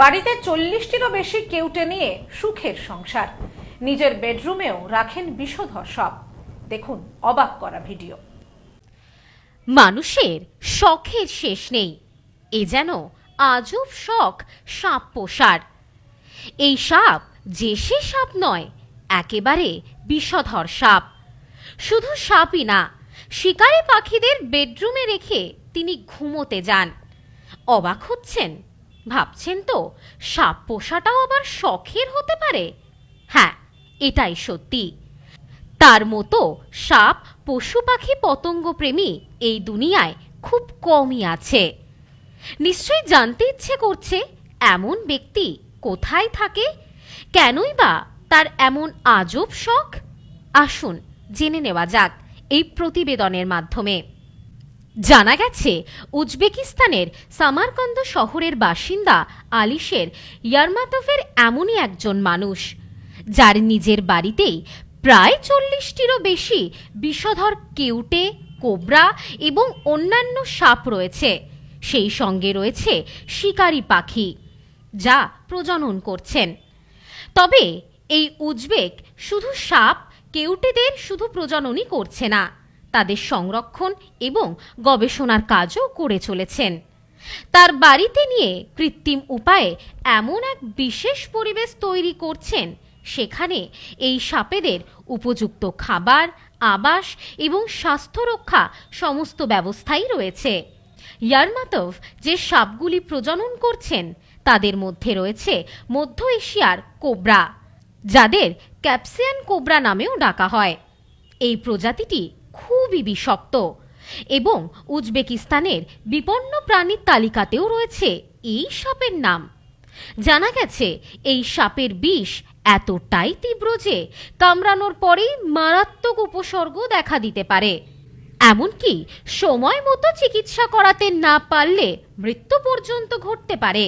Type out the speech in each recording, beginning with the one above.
বাড়িতে চল্লিশটিরও বেশি কেউটে নিয়ে সুখের সংসার। নিজের বেডরুমেও রাখেন বিষধর সব। দেখুন অবাক করা ভিডিও। মানুষের শখের শেষ নেই। এ যেন আজব শখ, সাপ পোষার। এই সাপ যে সে সাপ নয়, একেবারে বিষধর সাপ। শুধু সাপই না, শিকারী পাখিদের বেডরুমে রেখে তিনি ঘুমোতে যান। অবাক হচ্ছেন ভাবছেন তো, সাপ পোষাটাও আবার শখের হতে পারে? হ্যাঁ এটাই সত্যি। তার মতো সাপ, পশু পাখি পতঙ্গ প্রেমী এই দুনিয়ায় খুব কমই আছে। নিশ্চয়ই জানতে ইচ্ছে করছে, এমন ব্যক্তি কোথায় থাকে? কেনই বা তার এমন আজব শখ? আসুন, জেনে নেওয়া যাক এই প্রতিবেদনের মাধ্যমে। জানা গেছে, উজবেকিস্তানের সামারকন্দ শহরের বাসিন্দা আলিশের ইয়ারমাতভের এমনই একজন মানুষ, যার নিজের বাড়িতেই প্রায় চল্লিশটিরও বেশি বিষধর কেউটে, কোবরা এবং অন্যান্য সাপ রয়েছে। সেই সঙ্গে রয়েছে শিকারী পাখি, যা প্রজনন করছেন। তবে এই উজবেক শুধু সাপ, কেউটেদের শুধু প্রজননই করছে না। তাদের সংরক্ষণ এবং গবেষণার কাজও করে চলেছেন। তার বাড়িতে নিয়ে কৃত্রিম উপায়ে এমন এক বিশেষ পরিবেশ তৈরি করছেন, সেখানে এই সাপেদের উপযুক্ত খাবার, আবাস এবং স্বাস্থ্য রক্ষা সমস্ত ব্যবস্থাই রয়েছে। ইয়ারমাতভ যে সাপগুলি প্রজনন করছেন, তাদের মধ্যে রয়েছে মধ্য এশিয়ার কোবরা, যাদের ক্যাপসিয়ান কোবরা নামেও ডাকা হয়। এই প্রজাতিটি খুবই বিষাক্ত এবং উজবেকিস্তানের বিপন্ন প্রাণীর তালিকাতেও রয়েছে এই সাপের নাম। জানা গেছে, এই সাপের বিষ এতটাই তীব্র যে কামড়ানোর পরেই মারাত্মক উপসর্গ দেখা দিতে পারে। এমনকি সময় মতো চিকিৎসা করাতে না পারলে মৃত্যু পর্যন্ত ঘটতে পারে।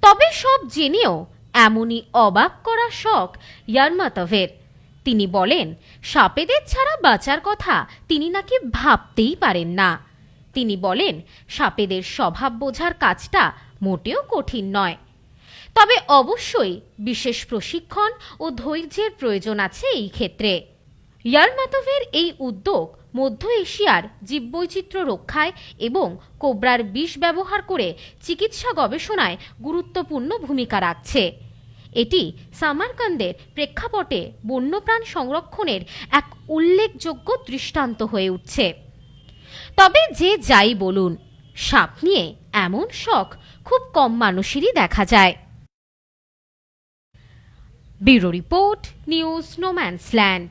তবে সব জেনেও এমনই অবাক করা শখ ইয়ারমাতভের। তিনি বলেন, সাপেদের ছাড়া বাঁচার কথা তিনি নাকি ভাবতেই পারেন না। তিনি বলেন, সাপেদের স্বভাব বোঝার কাজটা মোটেও কঠিন নয়। তবে অবশ্যই বিশেষ প্রশিক্ষণ ও ধৈর্যের প্রয়োজন আছে এই ক্ষেত্রে। ইয়ারমাতভের এই উদ্যোগ মধ্য এশিয়ার জীববৈচিত্র্য রক্ষায় এবং কোবরার বিষ ব্যবহার করে চিকিৎসা গবেষণায় গুরুত্বপূর্ণ ভূমিকা রাখছে। এটি সামারকান্দের প্রেক্ষাপটে বন্যপ্রাণ সংরক্ষণের এক উল্লেখযোগ্য দৃষ্টান্ত হয়ে উঠছে। তবে যে যাই বলুন, সাপ নিয়ে এমন শখ খুব কম মানুষেরই দেখা যায়। Bureau report, news no man's land.